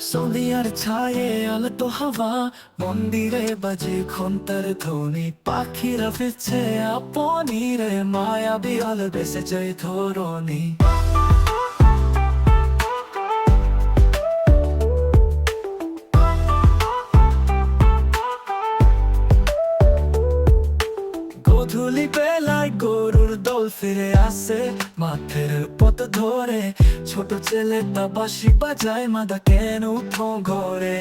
সন্ধিয়ার ছায়ে আলতো হাওয়া, মন্দিরে বাজে খন্তার ধ্বনি। পাখিরা ফিরছে আপনি রে মায়াবি আল বেসে যায় ধরণী। গধূলি বেলায় গরুর দল ফিরে আসে, মাঠের পথ ধরে। ছোট ছেলে তা বাঁশি বাজায়, মাদা কেন উঠো ঘরে?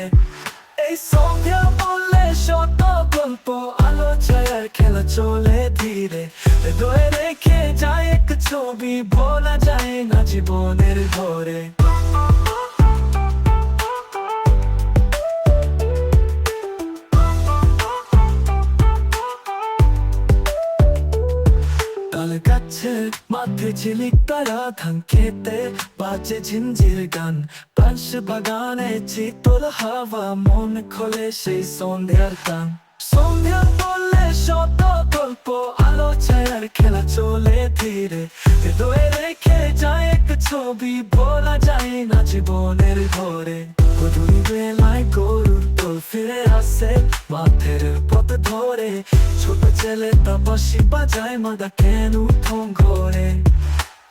এই সন্ধ্যা বললে শত গল্প, আলো ছায়ার খেলা চলে ধীরে। হৃদয়ে রেখে যায় এক ছবি, ভোলা যায় না জীবনের ঘরে। তাল গাছে, মাঠে ঝিলিক তারা ধান খেতে বাজে ঝিঞ্জির গান। পাশ বাগানে চিতল হাওয়া, মন খোলে সেই সন্ধ্যার গান সন্ধ্যা বললে শত গল্প, আলো ছায়ার খেলা চলে ধীরে। হৃদয়ে রেখে যায় এক ছবি, বলা যায় না জীবনের ঘরে গধুলি বেলায় গরুর দোল ফিরে আসে মাঠের পথ ধরে। ছেলে তা বাজায় মাদা কেন উঠোন ঘরে?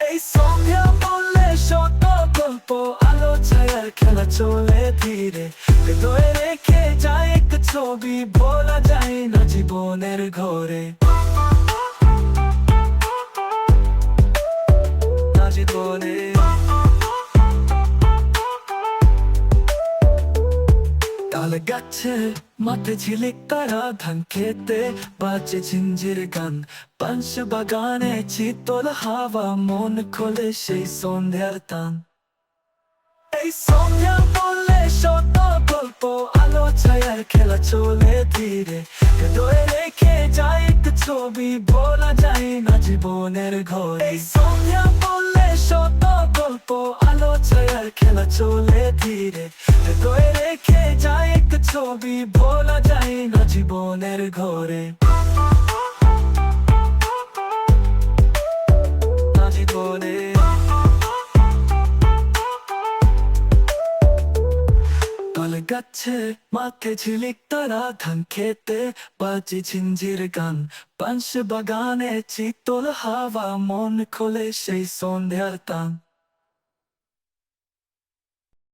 এই সন্ধ্যা বললে শত গল্প, আলো ছায়ার খেলা চলে ধীরে। হৃদয়ে রেখে যায় এক ছবি বলা যায় না জীবনের ঘরে। না তাল গাছে, মাঠে ঝিলিক তারা ধান খেতে বাজে ঝিঞ্জির গান। পাঁচ বাগানে চিতল হাওয়া, মন খোলে সেই সন্ধ্যার টান এই সন্ধ্যা বললে শত গল্প, আলো ছায়ার খেলা চলে ধীরে। হৃদয়ে রেখে একটা ছবি, বলা যায় না জীবনের ঘর। এই সন্ধ্যা বললে শত গল্প, আলো ছায়ার খেলা চলে ছবি বলা যায় না জীবনের ঘরে। জীবনে। গাছে মাঠে ঝিলিক তারা ধান খেতে, বাজে ঝিঞ্জির গান পাঁচ বাগানে চিতল হাওয়া, মন খোলে সেই সন্ধ্যার টান